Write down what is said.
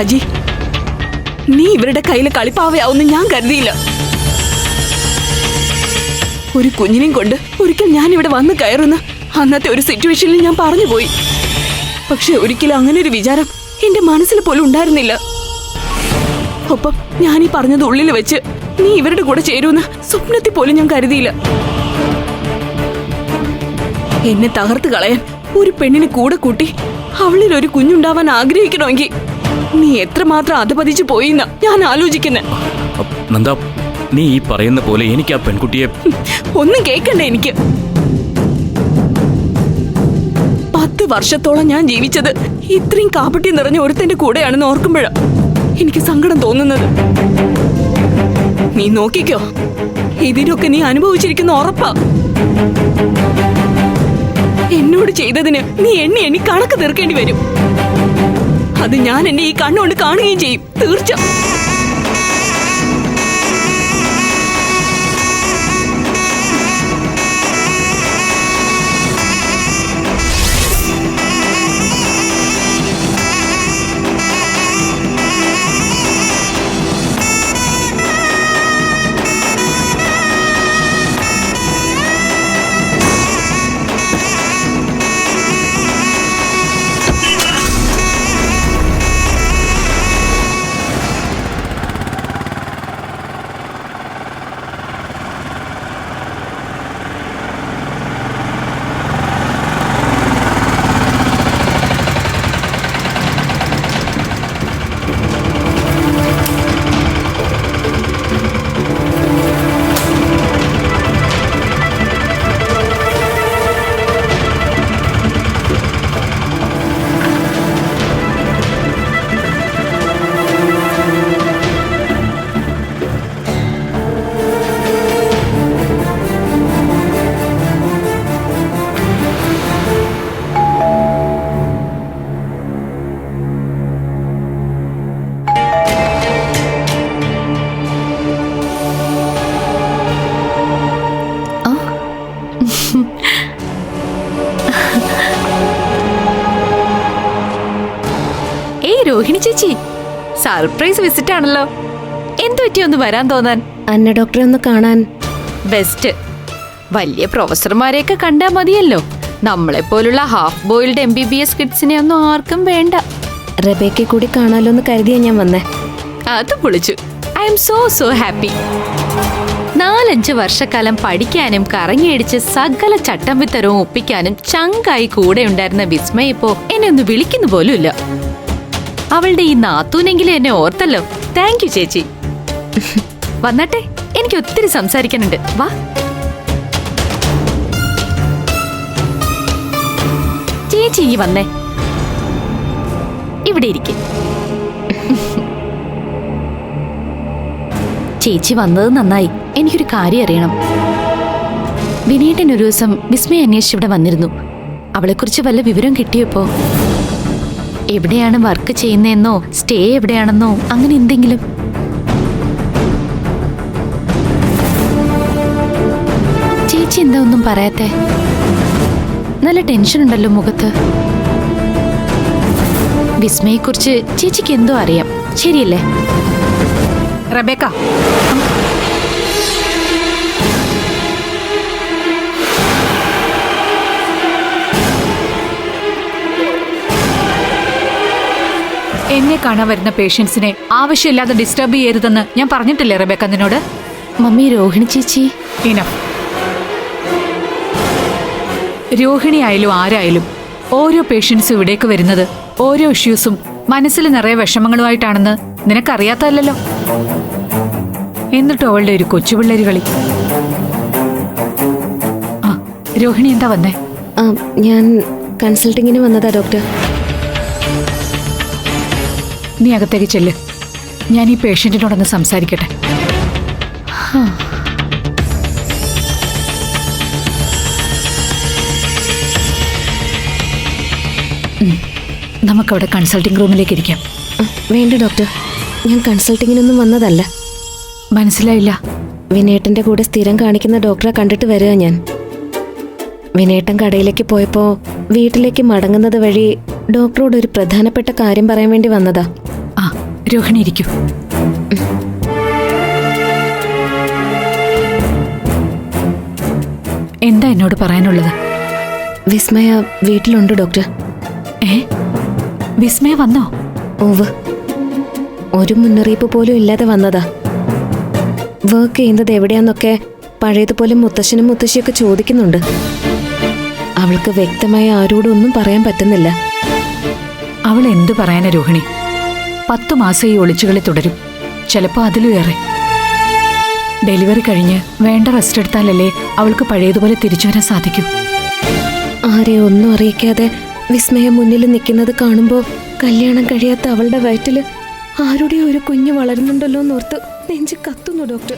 അജി നീ ഇവരുടെ കയ്യിൽ കളിപ്പാവയാവുന്ന ഞാൻ കരുതിയില്ല. ഒരു കുഞ്ഞിനെയും കൊണ്ട് ഒരിക്കൽ ഞാൻ ഇവിടെ വന്ന് കയറുന്ന അന്നത്തെ ഒരു സിറ്റുവേഷനിൽ ഞാൻ പറഞ്ഞു പോയി പക്ഷെ ഒരിക്കലും അങ്ങനെ ഒരു വിചാരം എന്റെ മനസ്സിൽ പോലും ഉണ്ടായിരുന്നില്ല. ഒപ്പം ഞാൻ ഈ പറഞ്ഞത് ഉള്ളിൽ വെച്ച് നീ ഇവരുടെ കൂടെ ചേരുമെന്ന് സ്വപ്നത്തിൽ പോലും ഞാൻ കരുതിയില്ല. എന്നെ തകർത്ത് കളയാൻ ഒരു പെണ്ണിനെ കൂടെ കൂട്ടി അവളിൽ ഒരു കുഞ്ഞുണ്ടാവാൻ ആഗ്രഹിക്കണമെങ്കിൽ നീ എത്രമാത്രം അധപതിച്ചു പോയിന്ന? ഞാൻ ആലോചിക്കുന്നത് നന്ദ നീ ഈ പറയുന്ന പോലെ എനിക്ക് ആ പെൺകുട്ടിയെ ഒന്നും കേൾക്കണ്ട എനിക്ക്. പത്ത് വർഷത്തോളം ഞാൻ ജീവിച്ചത് ഇത്രയും കാപ്പട്ടി നിറഞ്ഞ ഒരുത്തന്റെ കൂടെയാണെന്ന് ഓർക്കുമ്പോഴാ എനിക്ക് സങ്കടം തോന്നുന്നത്. നീ നോക്കിക്കോ. ഇതിനൊക്കെ നീ അനുഭവിച്ചിരിക്കുന്ന ഉറപ്പാ. എന്നോട് ചെയ്തതിന് നീ എണ്ണി എണ്ണി കണക്ക് തീർക്കേണ്ടി വരും. അത് ഞാൻ എന്നെ ഈ കണ്ണുകൊണ്ട് കാണുകയും ചെയ്യും. തീർച്ച രോഹിണി ചേച്ചി സർപ്രൈസ് വിസിറ്റ് ആണല്ലോ. എന്തു പറ്റി ഒന്ന് വരാൻ തോന്നാൻ? അന്ന ഡോക്ടറെ ഒന്ന് കാണാൻ. ബെസ്റ്റ് വലിയ പ്രൊഫസർമാരെയൊക്കെ കണ്ടാ മതിയല്ലോ. നമ്മളെ പോലുള്ള half boiled M B B S കിഡ്സിനെ ഒന്നും ആർക്കും വേണ്ട. റബേക്കെ കൂടി കാണാലോ എന്ന് കരുതിയാ ഞാൻ വന്നേ. അത് പൊളിച്ചു. I'm so so happy നാലഞ്ച് വർഷക്കാലം പഠിക്കാനും കറങ്ങിയടിച്ച് സകല ചട്ടം വിത്തരവും ഒപ്പിക്കാനും ചങ്കായി കൂടെ ഉണ്ടായിരുന്ന വിസ്മയ ഇപ്പോ എന്നെ ഒന്ന് വിളിക്കുന്നു പോലുമില്ല. അവളുടെ ഈ നാത്തൂനെങ്കിലും എന്നെ ഓർത്തല്ലോ. താങ്ക് യു ചേച്ചി. വന്നട്ടെ എനിക്ക് ഒത്തിരി സംസാരിക്കാനുണ്ട്. വാ. ചേച്ചി ഈ വന്നേ. ഇവിടെ ഇരിക്കും. ചേച്ചി വന്നത് നന്നായി. എനിക്കൊരു കാര്യം അറിയണം. വിനീട്ടൻ ഒരു ദിവസം വിസ്മയ അന്വേഷിച്ച് ഇവിടെ വന്നിരുന്നു. അവളെക്കുറിച്ച് വല്ല വിവരം കിട്ടിയപ്പോ എവിടെയാണ് വർക്ക് ചെയ്യുന്നതെന്നോ സ്റ്റേ എവിടെയാണെന്നോ അങ്ങനെ എന്തെങ്കിലും? ചേച്ചി എന്താ ഒന്നും പറയാത്തെ? നല്ല ടെൻഷൻ ഉണ്ടല്ലോ മുഖത്ത്. വിസ്മയെക്കുറിച്ച് ചേച്ചിക്ക് എന്തോ അറിയാം. ശരിയല്ലേ? റബേക്ക എന്നെ കാണാൻ വരുന്ന പേഷ്യൻസിനെ ആവശ്യമില്ലാതെ ഡിസ്റ്റർബ് ചെയ്യരുതെന്ന് ഞാൻ പറഞ്ഞിട്ടില്ലേ റബേക്ക നിന്നോട്? മമ്മി രോഹിണി ചേച്ചി. ഇനം. രോഹിണി ആയാലും ആരായാലും ഓരോ പേഷ്യൻസും ഇവിടേക്ക് വരുന്നത് ഓരോ ഇഷ്യൂസും മനസ്സിൽ നിറയെ വിഷമങ്ങളുമായിട്ടാണെന്ന് നിനക്കറിയാത്തല്ലോ എന്നിട്ട് അവളുടെ ഒരു കൊച്ചുപിള്ളേര് കളി. ആ രോഹിണി എന്താ വന്നേ? ഞാൻ കൺസൾട്ടിങ്ങിന് വന്നതാ ഡോക്ടർ നീ അകത്തേക്ക് ചെല്ല്. ഞാൻ ഈ പേഷ്യന്റിനോടൊന്ന് സംസാരിക്കട്ടെ. നമുക്കവിടെ കൺസൾട്ടിംഗ് റൂമിലേക്ക് ഇരിക്കാം. വേണ്ട ഡോക്ടർ. ഞാൻ കൺസൾട്ടിങ്ങിനൊന്നും വന്നതല്ല. മനസ്സിലായില്ല. വിനേട്ടന്റെ കൂടെ സ്ഥിരം കാണിക്കുന്ന ഡോക്ടറെ കണ്ടിട്ട് വരിക ഞാൻ. വിനേട്ടൻ കടയിലേക്ക് പോയപ്പോൾ വീട്ടിലേക്ക് മടങ്ങുന്നത് വഴി ഡോക്ടറോട് ഒരു പ്രധാനപ്പെട്ട കാര്യം പറയാൻ വേണ്ടി വന്നതാ. ആ രോഹിണി ഇരിക്കൂ. എന്താ എന്നോട് പറയാനുള്ളത്? വിസ്മയ വീട്ടിലുണ്ട് ഡോക്ടർ. ഏ? വിസ്മയ വന്നോ? ഓവ് ഒരു മുന്നറിയിപ്പ് പോലും ഇല്ലാതെ വന്നതാ. വർക്ക് ചെയ്യുന്നത് എവിടെയാന്നൊക്കെ പഴയതുപോലെ മുത്തശ്ശനും മുത്തശ്ശിയൊക്കെ ചോദിക്കുന്നുണ്ട്. അവൾക്ക് വ്യക്തമായ ആരോടും ഒന്നും പറയാൻ പറ്റുന്നില്ല. അവൾ എന്തു പറയാനാ രോഹിണി? പത്തു മാസം ഈ ഒളിച്ചുകളി തുടരും. ചിലപ്പോൾ അതിലും ഏറെ. ഡെലിവറി കഴിഞ്ഞ് വേണ്ട റെസ്റ്റ് എടുത്താലല്ലേ അവൾക്ക് പഴയതുപോലെ തിരിച്ചു വരാൻ സാധിക്കും. ആരെ ഒന്നും അറിയിക്കാതെ വിസ്മയ മുന്നിൽ നിൽക്കുന്നത് കാണുമ്പോൾ കല്യാണം കഴിയാത്ത അവളുടെ വയറ്റിൽ ആരുടെ ഒരു കുഞ്ഞ് വളരുന്നുണ്ടല്ലോ എന്നോർത്ത് നെഞ്ച് കത്തുന്നു ഡോക്ടർ.